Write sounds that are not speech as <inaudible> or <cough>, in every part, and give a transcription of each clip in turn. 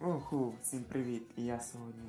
Оху, всім привіт! І я сьогодні.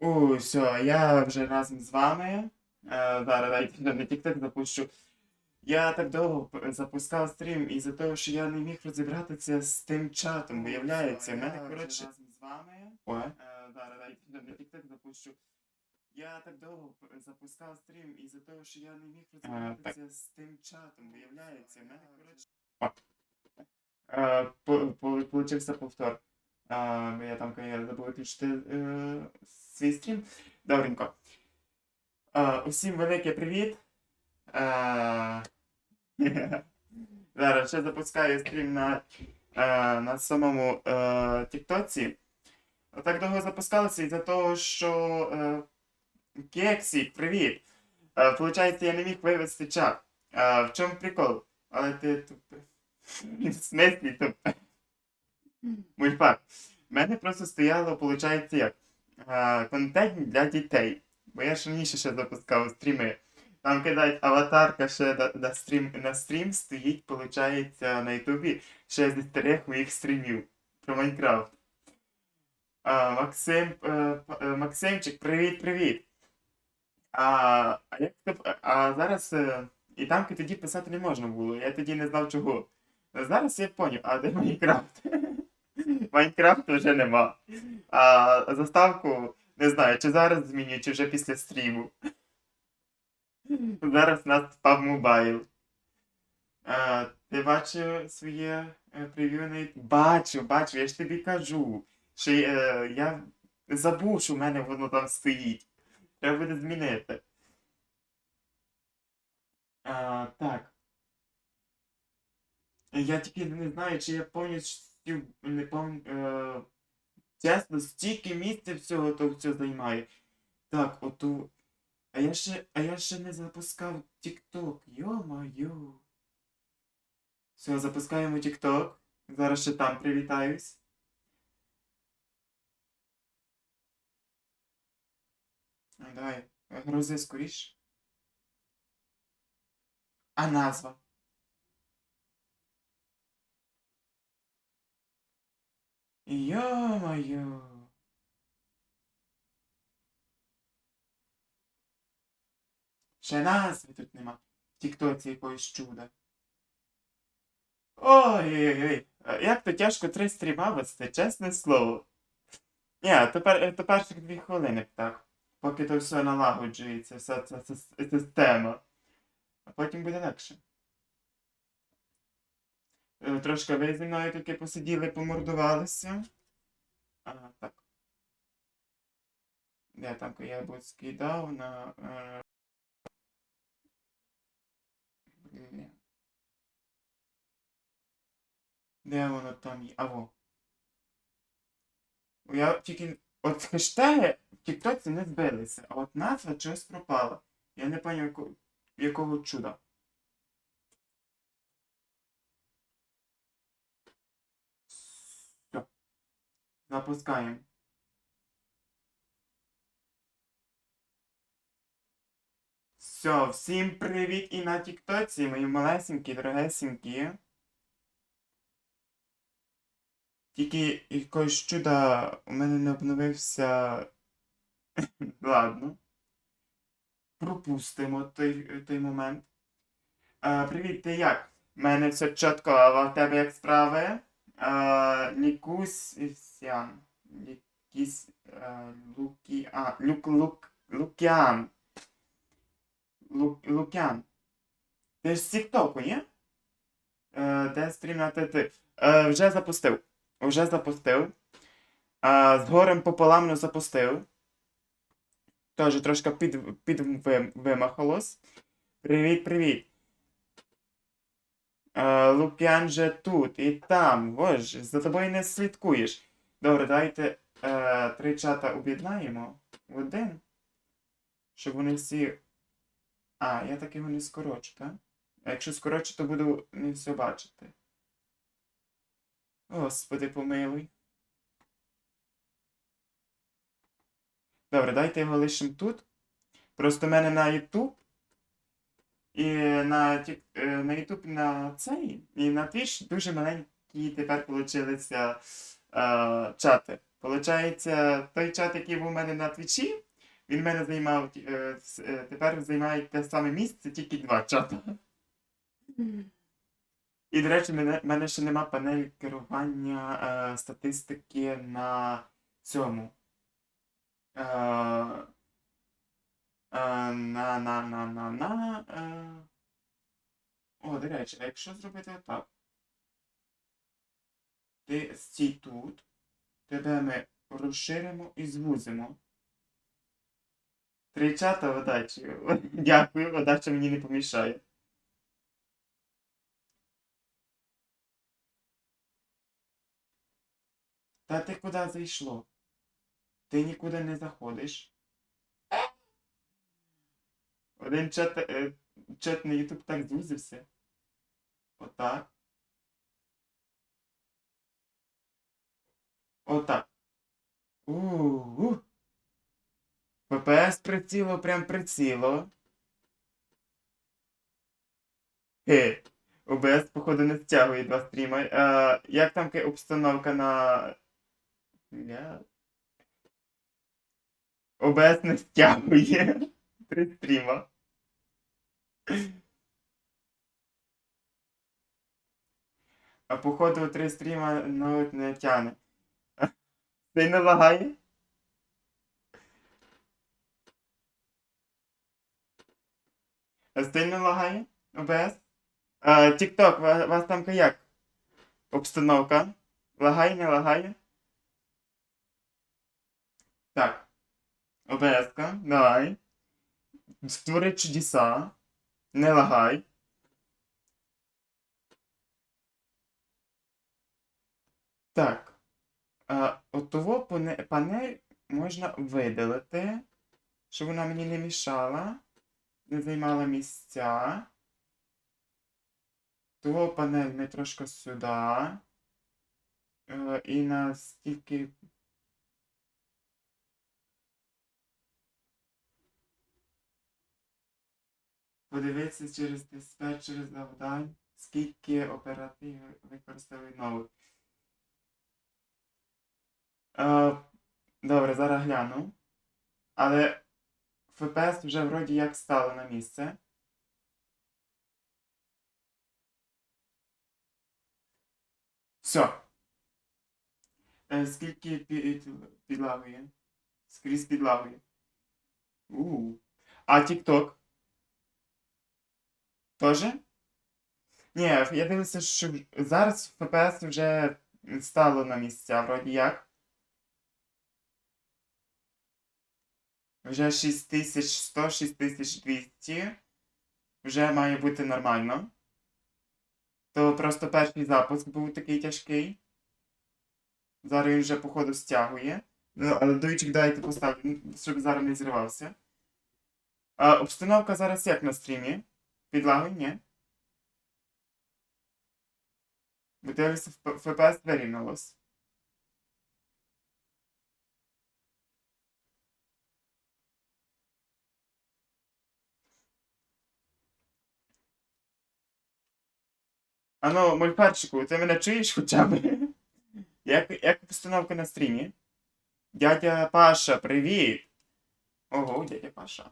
О, все, я вже разом з вами. Е, зараз я на TikTok запущу. Я так довго запускав стрім із-за того, що я не міг розібратися з тим чатом. Виявляється, в мене, коротше. разом з вами. Ой. Е, зараз я на TikTok запущу. Я так довго запускав стрім із-за того, що я не міг розібратися з тим чатом. Виявляється, в мене, коротше. Е, по- по- Получився повтор. Я там я забув виключити е, свій стрім. Добренько. Усім велике привіт. <laughs> Зараз ще запускаю стрім на, на самому е, Тіктоці. Так довго запускалося із-за того, що е, Кексік, привіт. Е, Получається, я не міг вивести чат. В чому прикол? Але ти. <laughs> В смислі тупе. Мульфак. У мене просто стояло, виходить, як контент для дітей. Бо я ж раніше ще запускав стріми. Там кидають аватарка ще на, на, стрім, на стрім стоїть, виходить, на Ютубі ще зі старих моїх стрімів про Майнкрафт. А, Максим, е, п- е, Максимчик, привіт, привіт. А, а, як а зараз е, і там тоді писати не можна було. Я тоді не знав чого. Зараз я поняв, а де Майнкрафт? <laughs> Майнкрафту вже нема. А заставку не знаю, чи зараз змінюю, чи вже після стріму. Зараз у нас Mobile. А, ти бачив своє е, прев'ю на Бачу, бачу, я ж тобі кажу. Що е, я забув, що в мене воно там стоїть. Треба буде змінити. А, так. Я тільки не знаю, чи я повністю не пам'ятаю. Е, чесно, стільки місця всього то все займає. Так, оту. А я ще, а я ще не запускав TikTok. Йо-моє. Все, запускаємо TikTok. Зараз ще там привітаюсь. Давай, грузи скоріш. А назва. Йо-моє. Ще назви тут нема. В Тіктоці якоїсь чуда. Ой-ой-ой. Як то тяжко три стріма вести, чесне слово. Ні, тепер, е, то перших дві хвилини так. Поки то все налагоджується, вся ця система. А потім буде легше. Е, Трошки ви зі мною таки посиділи, помордувалися. Ага, так. Де там я був скидав на. Е... Де воно там є? Аво. Я тільки. От хештеги в Тіктоці не збилися, а от назва чогось пропала. Я не пам'ятаю, якого чуда. Запускаємо. Все, всім привіт і на Тіктоці, мої малесенькі, дорогесенькі. Тільки якогось чуда у мене не обновився. <laughs> Ладно. Пропустимо той, той момент. А, привіт, ти як? У мене все чітко, а в тебе як справи? А, Лікусь Лікіс Лукіан. Люк, Лук, Лукіан. Лук, Лукян. Ти ж з Тіктоку, ні? Е, де стрім на ТТ? Е, вже запустив. Вже запустив. Е, з горем пополам не запустив. Теж трошки під, під вим- вимахалось. Привіт, Е, Лук'ян же тут і там. Боже, за тобою не слідкуєш. Добре, давайте е, три чата об'єднаємо в один. Щоб вони всі. А, я так його не скорочу, так? А якщо скорочу, то буду не все бачити. Господи, помилуй. Добре, дайте його лишимо тут. Просто в мене на YouTube і на, Тік- е, на YouTube на цей, і на Twitch дуже маленькі тепер получилися е, чати. Получається, той чат, який був у мене на твічі, він мене займав, е, е, тепер займає те саме місце, тільки два чата. І, до речі, мене, мене ще нема панелі керування е, статистики на цьому. Е, на, на, на, на, на. Е. О, до речі, а якщо зробити отак? Ти стій тут, тебе ми розширимо і звузимо. Три чата удачі. <laughs> Дякую, удача мені не помішає. Та ти куди зайшло? Ти нікуди не заходиш. Один чат, е, чат на YouTube так звузився. Отак. Отак. У-у-у. ППС приціло, прям приціло. Хе. ОБС, походу, не стягує два стріма. А, як там обстановка на. Бля. ОБС не стягує. <laughs> Три стріма. А походу три стріма навіть не тяне. Ти не лагає? А Сильно лагає? ОБС? Тікток, у вас там як? Обстановка? Лагає, не лагає? Так. ОБС-ка, давай. Створи чудеса. Не лагай. Так. А, отого панель можна видалити, щоб вона мені не мішала, не займала місця. Того панель ми трошки сюди. Е, І настільки. Подивитися через диспетчер завдань, скільки оператив використовує нових. Е, добре, зараз гляну. Але FPS вже вроді як стало на місце. Все. Е, скільки під, підлагує? Скрізь підлагує. У. А TikTok? Тоже? Ні, я дивлюся, що зараз FPS вже стало на місця, вроді як. Вже 6100, 6200. Вже має бути нормально. То просто перший запуск був такий тяжкий. Зараз він вже, походу, стягує. Ну, але дуйчик дайте поставлю, щоб зараз не зривався. А, обстановка зараз як на стрімі? Підлаги? Ні. Ви дивитеся FPS вирівнялось. Ану, мульфарчику, ти мене чуєш хоча б? Як, як постановка на стрімі? Дядя Паша, привіт! Ого, дядя Паша.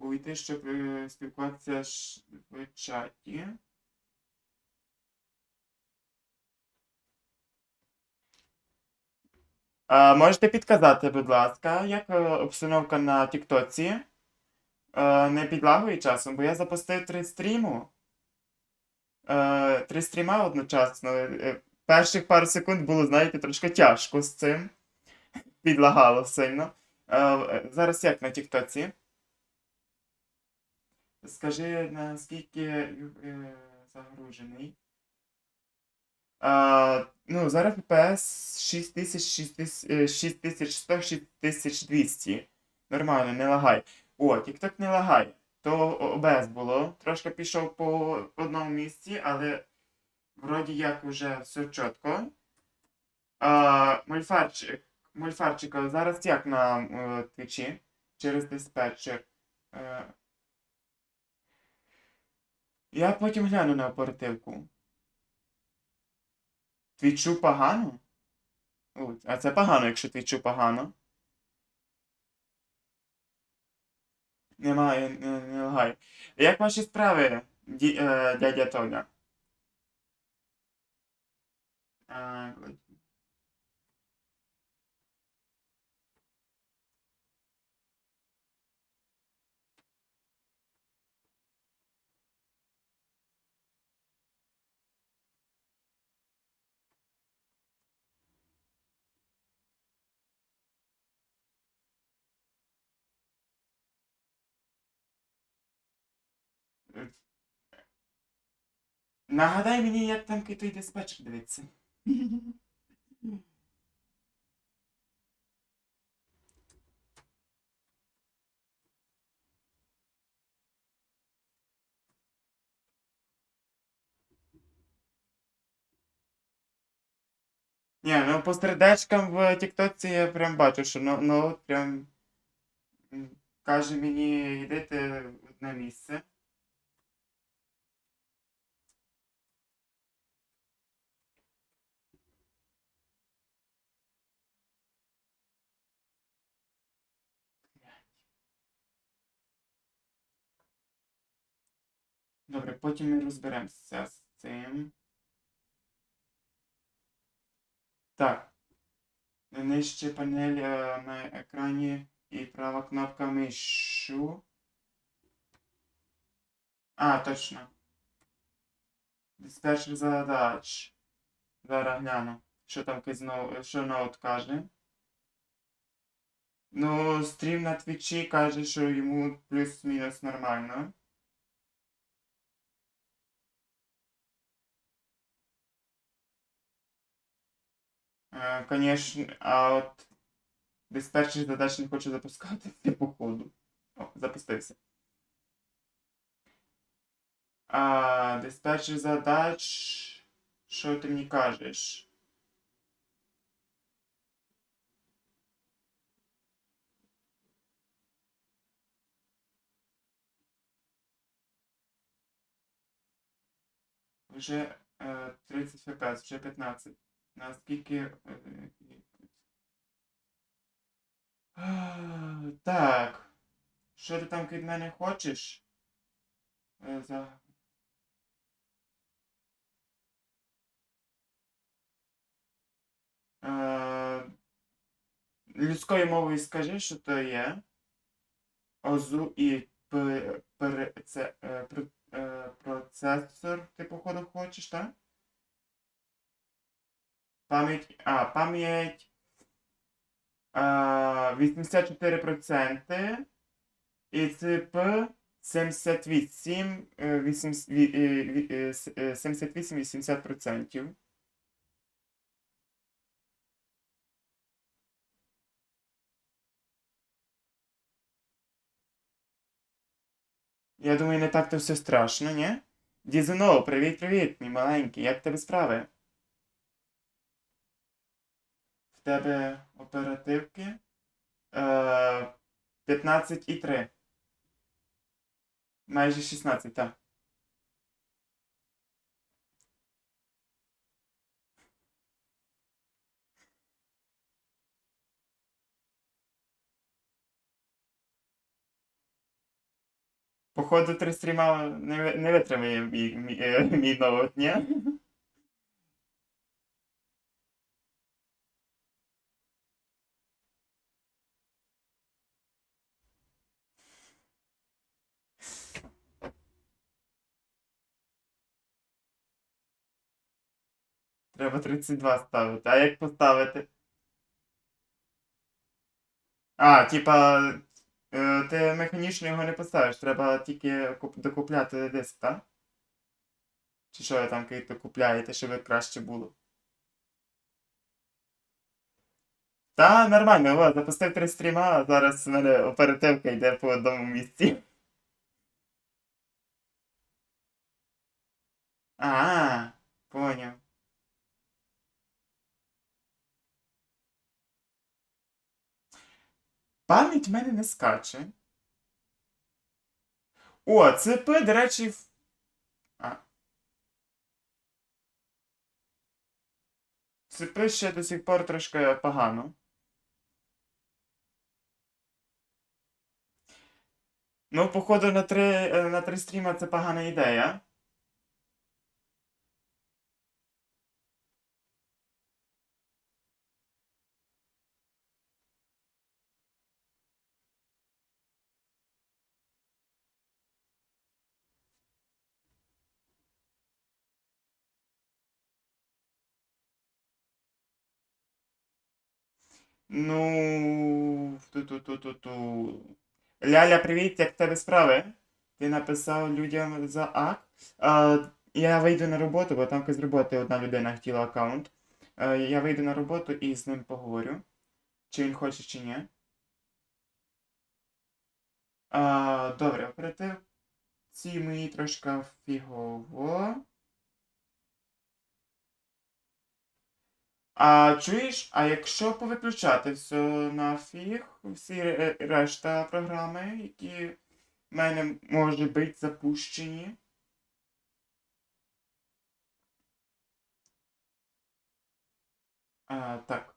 Увійти, щоб е, спілкуватися в чаті. А, можете підказати, будь ласка, як е, обстановка на Тіктоці? Е, не підлагує часом, бо я запустив три стріму. Три стріма одночасно. Перших пару секунд було, знаєте, трошки тяжко з цим. Підлагало сильно. Зараз як на Тіктоці? Скажи, наскільки е, загружений. А, ну, зараз FPS 6000, 6100, 6200. Нормально, не лагай. О, TikTok не лагає. То ОБС було. Трошки пішов по одному місці, але вроді як уже все чітко. А, мульфарчик. Мульфарчика, зараз як на е, твічі? Через диспетчер. Я потім гляну на оперативку. Твічу погано? А це погано, якщо твічу погано. Немає, не, не лагай. Як ваші справи, ді, е, дядя Толя? А, Нагадай мені, як там той диспетчер дивиться. Ні, ну по сердечкам в Тіктоці я прям бачу, що ну, ну прям каже мені, йдете одне місце. Добре, потім ми розберемося з цим. Так. Нижче панель е, на екрані і права кнопка мишу. А, точно. Диспетчер задач. Зараз гляну. Що там що ноут каже. Ну, стрім на твічі каже, що йому плюс-мінус нормально. Конечно, а от диспетчер задач не хоче запускати <laughs> походу. О, запустився. А, диспетчер задач. Що ти мені кажеш? Вже е, 30 фпс, вже 15. Наскільки. е, Так. Що ти там від мене хочеш? Е, За... Е, Людською мовою скажи, що то є. ОЗУ і п- пер- це, е, пр- е, процесор, ти походу хочеш, так? Пам'ять. А, пам'ять. А, 84%. І ЦП 78, е, 80 ві- е, е, 78-80%. Я думаю, не так то все страшно, ні? Дізуно, привіт-привіт, мій маленький, як тебе справи? Тебе оперативки? Е, 15,3. Майже 16, так. Походу, три стріма не, не витримає мій, мій, мій ноут, ні? Треба 32 ставити. А як поставити? А, типа, е, ти механічно його не поставиш, треба тільки докупляти диск, так? Чи що ви там купляєте, щоб краще було? Та, нормально, о, запустив три стріма, а зараз в мене оперативка йде по одному місці. А, поняв. Пам'ять в мене не скаче. О, ЦП, до речі. в- А. Це пише до сих пор трошки погано. Ну, походу, на три, е, на три стріма це погана ідея. Ну. Ту-ту-ту-ту-ту. Ляля, привіт, як в тебе справи? Ти написав людям за ак. А, я вийду на роботу, бо там з роботи одна людина хотіла аккаунт. А, я вийду на роботу і з ним поговорю. Чи він хоче, чи ні. А, добре, оператив. Ці мої трошки фігово. А чуєш, а якщо повиключати все нафіг, всі решта програми, які в мене можуть бути запущені. А, так.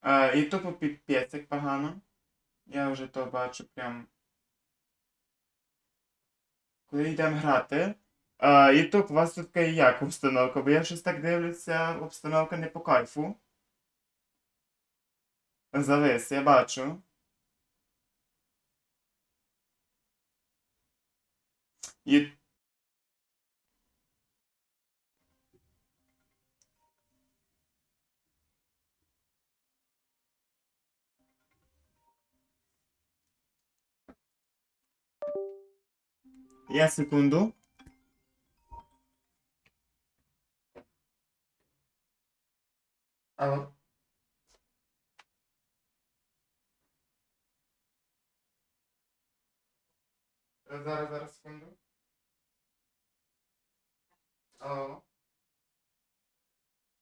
А, і тупо піпець як погано. Я вже то бачу прям. Коли йдемо грати. Ютуб, у вас тут така як обстановка? Бо я щось так дивлюся, обстановка не по кайфу. Завис, я бачу. І... Я секунду. Алло. Зараз, зараз, секунду. Алло.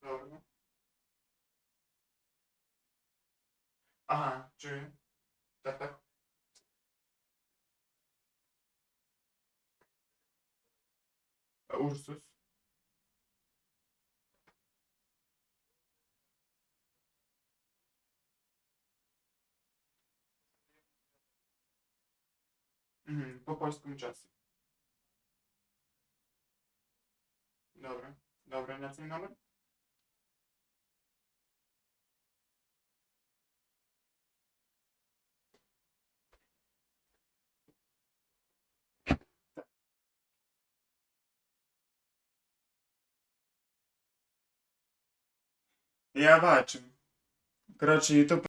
Добре. Ага, чую. Так, так. Урсус. Угу, по польському часу. Добре. Добре, на цей номер? Я бачу. Коротше, YouTube